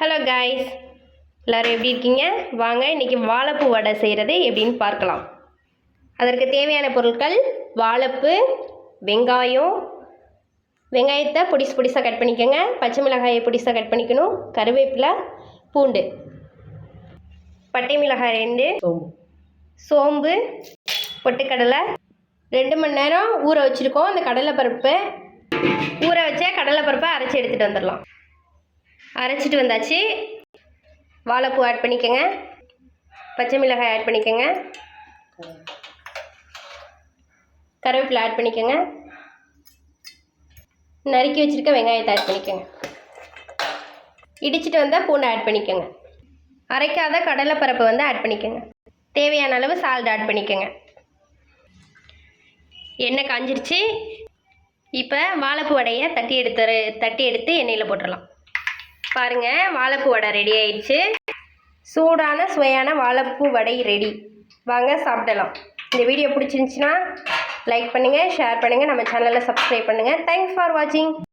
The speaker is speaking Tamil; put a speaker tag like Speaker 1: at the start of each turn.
Speaker 1: ஹலோ காய்ஸ் எல்லோரும் எப்படி இருக்கீங்க? வாங்க இன்றைக்கி வாழைப்பூ வடை செய்கிறது எப்படின்னு பார்க்கலாம். அதற்கு தேவையான பொருட்கள் வாழைப்பூ வெங்காயம். வெங்காயத்தை பொடிசு பொடிசாக கட் பண்ணிக்கோங்க. பச்சை மிளகாயை பொடிசாக கட் பண்ணிக்கணும். கருவேப்பிலை பூண்டு. பட்டை மிளகாய் ரெண்டு.
Speaker 2: சோம்பு.
Speaker 1: சோம்பு பொட்டுக்கடலை. ரெண்டு மணி நேரம் ஊற வச்சுருக்கோம். அந்த கடலைப்பருப்பு ஊற வச்ச கடலைப்பருப்பை அரைச்சி எடுத்துகிட்டு வந்துடலாம். அரைச்சிட்டு வந்தாச்சு. வாழைப்பூ ஆட் பண்ணிக்கோங்க. பச்சை மிளகாய் ஆட் பண்ணிக்கோங்க. கருவேப்பிலை ஆட் பண்ணிக்கோங்க. நறுக்கி வச்சுருக்க வெங்காயத்தை ஆட் பண்ணிக்கோங்க. இடிச்சிட்டு வந்தால் பூண்டை ஆட் பண்ணிக்கோங்க. அரைக்காத கடலைப்பருப்பு வந்து ஆட் பண்ணிக்கோங்க. தேவையான அளவு சால்ட் ஆட் பண்ணிக்கோங்க. எண்ணெய் காஞ்சிருச்சு. இப்போ வாழைப்பூ வடையை தட்டி எடுத்து தட்டி எடுத்து எண்ணெயில் போட்டுடலாம் பாருங்கள் வாழைப்பூ வடை ரெடி ஆயிடுச்சு. சூடான சுவையான வாழைப்பூ வடை ரெடி வாங்க சாப்பிடலாம். இந்த வீடியோ பிடிச்சிருந்துச்சின்னா லைக் பண்ணுங்கள் ஷேர் பண்ணுங்கள் நம்ம சேனலில் சப்ஸ்கிரைப் பண்ணுங்கள் தேங்க்ஸ் ஃபார் வாட்சிங்